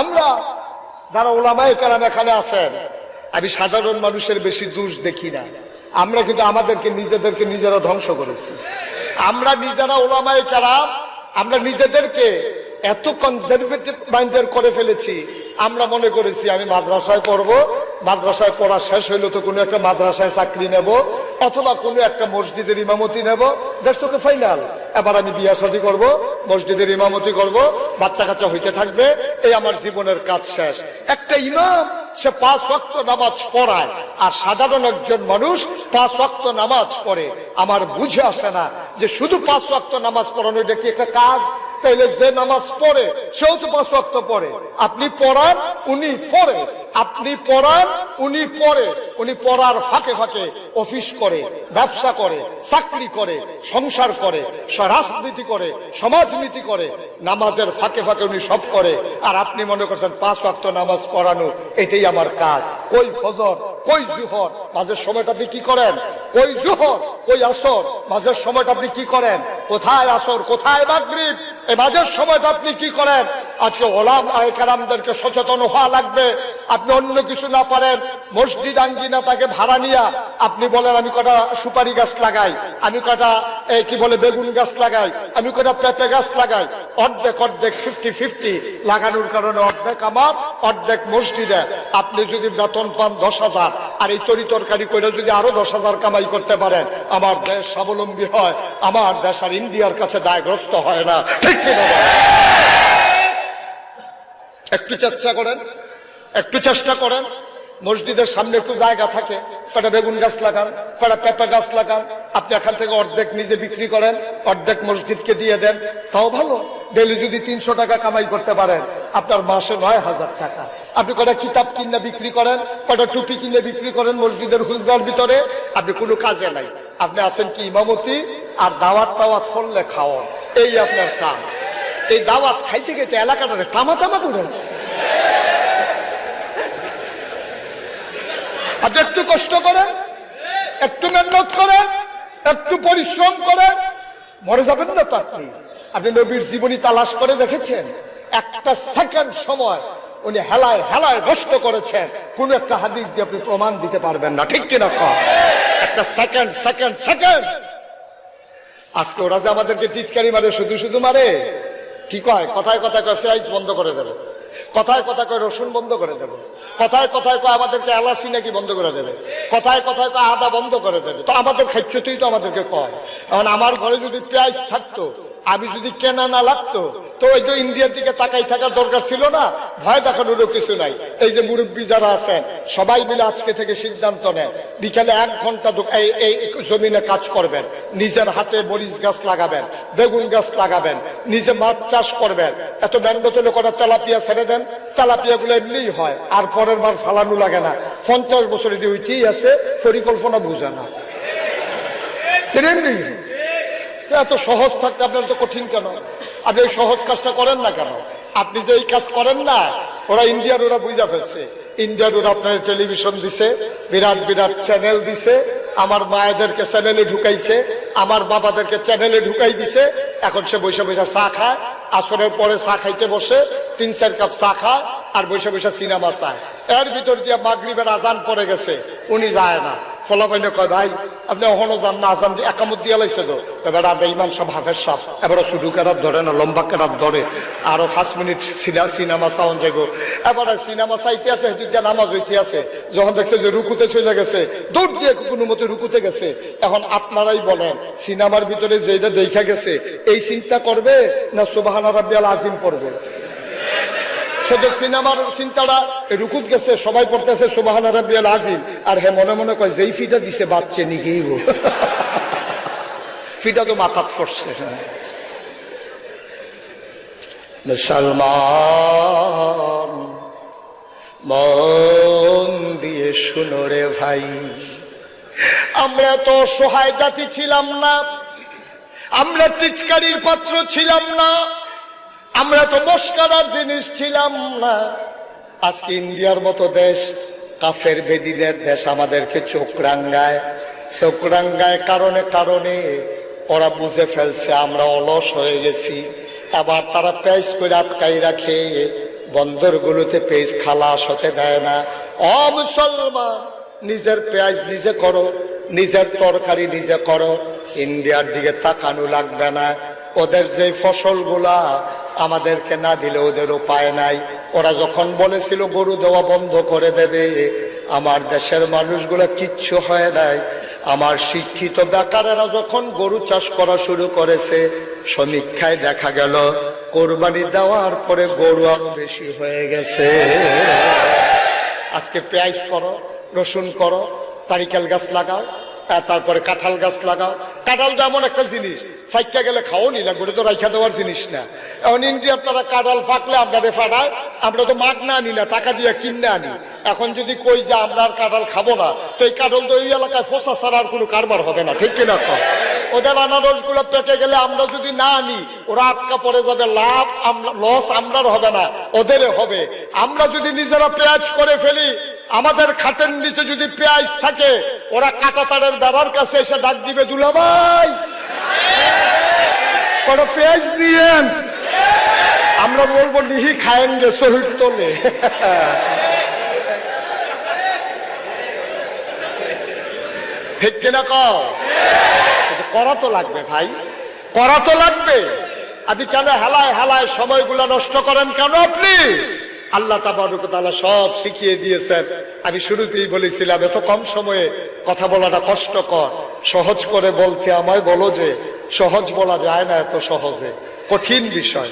আমরা যারা ওলামাই কালাম এখানে আছেন, আমি সাধারণ মানুষের বেশি দোষ দেখি না। আমরা কিন্তু আমাদেরকে নিজেদেরকে নিজেরা ধ্বংস করেছি। আমরা নিজেরা ওলামাই কালাম আমরা নিজেদেরকে এত কনজারভেটিভ মাইন্ডের করে ফেলেছি। আমরা মনে করেছি, আমি মাদ্রাসায় পড়ব, মাদ্রাসায় পড়া শেষ হইলে তো কোনো একটা মাদ্রাসায় চাকরি নেব। অথবা কোনো একটা মসজিদের ইমামতি নেব দ্যাটস ওকে ফাইনাল এবার আমি বিয়া শাদী করব, মসজিদের ইমামতি করব, বাচ্চা কাচ্চা হইতে থাকবে, এই আমার জীবনের কাজ শেষ। একটা ইমাম, সে পাঁচ ওয়াক্ত নামাজ পড়ায়, আর সাধারণ একজন মানুষ পাঁচ ওয়াক্ত নামাজ পড়ে। আমার বুঝে আসে না যে শুধু পাঁচ ওয়াক্ত নামাজ পড়ানো, এটা কি একটা কাজ? তাইলে যে নামাজ পড়ে, সেও তো পাঁচ ওয়াক্ত পড়ে। আপনি পড়ান, উনি পড়ে। আপনি পড়ান, উনি পড়ে। উনি পড়ার ফাঁকে ফাঁকে অফিস করে, ব্যবসা করে, চাকরি করে, সংসার করে রাজনীতি করে, সমাজনীতি করে, নামাজের ফাঁকে ফাঁকে উনি সব করে। আর আপনি মনে করছেন, পাঁচ ওয়াক্ত নামাজ পড়ানো, এটাই আমার কাজ। কই ফজর, কই জুহর, মাঝের সময়টা আপনি কি করেন? কই জুহর, কই আসর, মাঝের সময়টা আপনি কি করেন? কোথায় আসর, কোথায় মাগরিব? এই মাঝের সময়টা আপনি কি করেন? আজকে ওলাম কারামদেরকে সচেতন হওয়া লাগবে। আপনি অন্য কিছু না পারেন, মসজিদ আঙ্গিনাটাকে ভাড়া নিয়া আপনি বলেন, আমি কটা সুপারি গাছ লাগাই, আমি কটা কি বলে, বেগুন গাছ লাগাই, আমি কটা পেঁপে গাছ লাগাই। অর্ধেক অর্ধেক ফিফটি ফিফটি লাগানোর কারণে অর্ধেক আমার, অর্ধেক মসজিদে। আপনি যদি বেতন পান দশ হাজার, আর এই তরি তরকারি করে যদি আরও দশ হাজার কামাই করতে পারেন, আমার দেশ স্বাবলম্বী হয়, আমার দেশ আর ইন্ডিয়ার কাছে দায়গ্রস্ত হয় না। ঠিক বলেন? একটু চেষ্টা করেন, একটু চেষ্টা করেন। মসজিদের সামনে একটু জায়গা থাকে, কটা বেগুন গাছ লাগান, কটা পেঁপে গাছ লাগান। আপনি এখান থেকে অর্ধেক নিজে বিক্রি করেন, অর্ধেক মসজিদকে দিয়ে দেন। তাও ভালো ডেলি যদি তিনশো টাকা কামাই করতে পারেন, আপনার মাসে নয় হাজার টাকা। আপনি কটা কিতাব কিনে বিক্রি করেন, কটা টুপি কিনে বিক্রি করেন মসজিদের হুজগার ভিতরে, আপনি কোনো কাজে নাই। আপনি আছেন কি ইমামতি, আর দাওয়াত টাওয়াত ফললে খাওয়ান। এই আপনার কাম। এই দাওয়াত খাইতে খাইতে এলাকাটারে তামা তামা করেন আপনি একটু কষ্ট করে, একটু মেহনত করে, একটু পরিশ্রম করে, মরে যাবেন না তো আপনি। আপনি নবীর জীবনী তালাশ করে দেখেছেন? একটা সেকেন্ড সময় উনি হেলায় হেলায় নষ্ট করেছেন। কোন একটা হাদিস দিয়ে আপনি প্রমাণ দিতে পারবেন না, ঠিক কিনা একটা সেকেন্ড সেকেন্ড সেকেন্ড আজকে ওরা যে আমাদেরকে টিটকারি মারে, শুধু শুধু মারে? কি কয়? কথায় কথায় কয় পেঁয়াজ বন্ধ করে দেবে। কথায় কথায় কয়, রসুন বন্ধ করে দেবে। কথায় কথায় কয়, আমাদেরকে এলাচি নাকি বন্ধ করে দেবে। কথায় কথায় কয়, আদা বন্ধ করে দেবে। তো আমাদের খাচ্ছতেই তো আমাদেরকে কয়। এখন আমার ঘরে যদি পেঁয়াজ থাকতো, আমি যদি কেনা না লাগতো তো ওই তো ইন্ডিয়ার দিকে তাকাই থাকার দরকার ছিল না, ভয় দেখানোরও কিছু নাই। এই যে মুরব্বী যারা আছেন, সবাই মিলে আজকে থেকে সিদ্ধান্ত নেন বিকালে এক ঘণ্টা এই জমিনে কাজ করবেন, নিজের হাতে মরিচ গাছ লাগাবেন, বেগুন গাছ লাগাবেন, নিজে মাছ চাষ করবেন। এত ব্যঙ্গ তুলে কটা তেলাপিয়া ছেড়ে দেন তেলাপিয়া গুলো এমনিই হয়, আর পরের বার ফালানো লাগে না। পঞ্চাশ বছর এটি ওইটাই আছে, পরিকল্পনা বুঝে না। এমনি। এত সহজ থাকতে আপনার তো কঠিন কেন? আপনি সহজ কাজটা করেন না কেন? আপনি যে এই কাজ করেন না, ওরা ইন্ডিয়ার ওরা বুঝা ফেলছে। ইন্ডিয়ার ওরা আপনার টেলিভিশন দিছে, বিরাট বিরাট চ্যানেল দিছে, আমার মায়েদেরকে চ্যানেলে ঢুকাইছে, আমার বাবাদেরকে চ্যানেলে ঢুকাই দিছে, এখন সে বৈশা বৈশা চা খায়, আসরের পরে চা খাইতে বসে, তিন চার কাপ চা খায় আর বৈশা বৈশা সিনেমা চায়। এর ভিতর দিয়ে মাগরিবের আজান পড়ে গেছে, উনি যায় না। ফলাফাইলে কয়, ভাই, আপনি অহনো যান না আজান দিয়ে একামত দিয়ে লাইছে তো এবার আমরা ইমাম সাহেব হাফেজ সাহেব এবারে শুধু কেরাত ধরে না, লম্বা কেরাত ধরে, আরও পাঁচ মিনিট সিনা সিনেমা সাউন্ড যাব এবারে সিনেমা চাইতে আছে সেদিক নামাজ হইতে আছে। যখন দেখছে যে রুকুতে চলে গেছে, দৌড় দিয়ে কোনো মতে রুকুতে গেছে। এখন আপনারাই বলেন, সিনেমার ভিতরে যেটা দেখা গেছে, এই চিন্তা করবে না সুবাহানা রাব্বিয়াল আজিম পড়বে শুধু সিনেমার চিন্তাটা রুকুত গেছে, সবাই পড়তেছে, সুবাহান রাব্বিয়াল আজিম। আর হে মনে মনে কয়, যেই ফিটা দিছে বাচ্চে নিগেইব ফিটা তো মাথাত পড়ছে মুসলমান মন দিয়ে শুনো রে ভাই। আমরা তো সহায় জাতি ছিলাম না, আমরা টিটকারির পাত্র ছিলাম না। আমরা তো মস্কারার জিনিস ছিলাম না। আজকে ইন্ডিয়ার মতো দেশ, কাফের বেদিনের দেশ, আমাদেরকে চোখ রাঙ্গায়। চোখ রাঙ্গায় কারণে কারণে ওরা বুঝে ফেলছে, আমরা অলস হয়ে গেছি। আবার তারা প্যাস করে আটকাই রাখে, বন্দরগুলোতে পেঁয়াজ খালাস হতে দেয় না। অ, মুসলমান, নিজের পেঁয়াজ নিজে করো, নিজের তরকারি নিজে করো। ইন্ডিয়ার দিকে তাকানো লাগবে না। ওদের যে ফসলগুলা আমাদেরকে না দিলে ওদের উপায় নাই। ওরা যখন বলেছিল, গরু দেওয়া বন্ধ করে দেবে, আমার দেশের মানুষগুলো কিচ্ছু হয় নাই। আমার শিক্ষিত বেকারেরা যখন গরু চাষ করা শুরু করেছে, সমীক্ষায় দেখা গেল, কোরবানি দেওয়ার পরে গরু আরও বেশি হয়ে গেছে। আজকে পেঁয়াজ করো, রসুন করো তারিকেল গাছ লাগাও তারপরে কাঁঠাল গাছ লাগাও। কাঁঠাল তো এমন একটা জিনিস ফাইকা গেলে খাও নি লাগবে, ওটা তো রাইখা দেওয়ার জিনিস না। এখন ইন্ডিয়ার তারা কাঁঠাল ফাঁকলে আপনাদের ফাটায় আমরা তো মাগ না আনি না, টাকা দিয়ে কিনে আনি। এখন যদি কই যে আমরা আর কাঁঠাল খাব না, তো এই কাঁঠাল তো এই এলাকায় ফোসা ছাড়া আর কোনো কারবার হবে না, ঠিক কিনা কর ওদের আনারসগুলো পেকে গেলে আমরা যদি না আনি, ওরা আটকা পড়ে যাবে, লাভ আমরা লস আমরার হবে না ওদের হবে। আমরা যদি নিজেরা পেঁয়াজ করে ফেলি, আমাদের খাটের নিচে যদি পেঁয়াজ থাকে, ওরা কাটা তারের বেড়ার কাছে এসে ডাক দিবে, দুলাভাই কটা পেঁয়াজ আমরা বলব, নিহি খায়েন গে শহীদ তোলে ঠিক কিনা কও? করা তো লাগবে ভাই। করা তো লাগবে। আপনি কেন হেলায় হেলায় সময়গুলো নষ্ট করেন কেন আপনি? আল্লাহ তালা সব শিখিয়ে দিয়েছেন। আমি শুরুতেই বলেছিলাম, এত কম সময়ে কথা বলাটা কষ্টকর। সহজ করে বলতে আমায় বলো যে সহজ বলা যায় না এত সহজে। কঠিন বিষয়।